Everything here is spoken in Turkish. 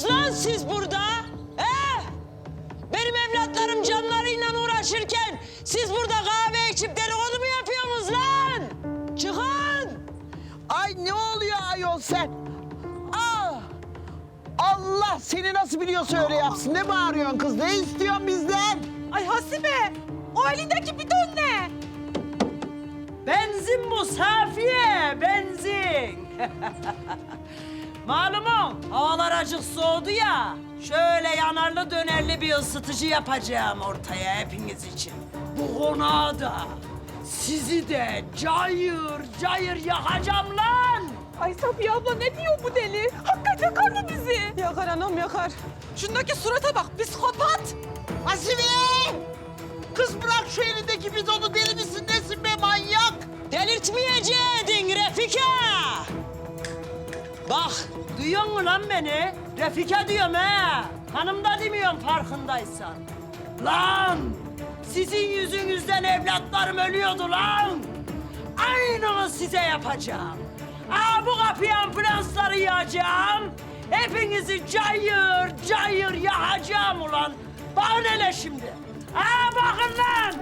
yapıyorsunuz lan siz burada? He? Benim evlatlarım canlarıyla uğraşırken siz burada kahve içip dedikodu mu yapıyorsunuz lan? Çıkın! Ay ne oluyor ayol sen? Aa! Allah seni nasıl biliyorsa öyle yapsın. Ne bağırıyorsun kız? Ne istiyorsun bizden? Ay Hasibe, o elindeki bidon ne? Benzin bu Safiye, benzin. Malumun havalar acık soğudu ya. Şöyle yanarlı dönerli bir ısıtıcı yapacağım ortaya hepiniz için. Bu konağı da sizi de cayır cayır yakacağım lan. Ay Safiye abla ne diyor bu deli? Hakikaten yakar mı bizi? Yakar anam yakar. Şundaki surata bak, psikopat. Hasibe! Kız bırak şu elindeki bidonu Bak duyuyor musun lan beni? Refika diyorum he. Hanım da demiyorum farkındaysan. Lan sizin yüzünüzden evlatlarım ölüyordu lan. Aynını size yapacağım. Aa, bu kapıya ambulansları yağacağım. Hepinizi cayır cayır yakacağım ulan. Bakın hele şimdi. Aa bakın lan.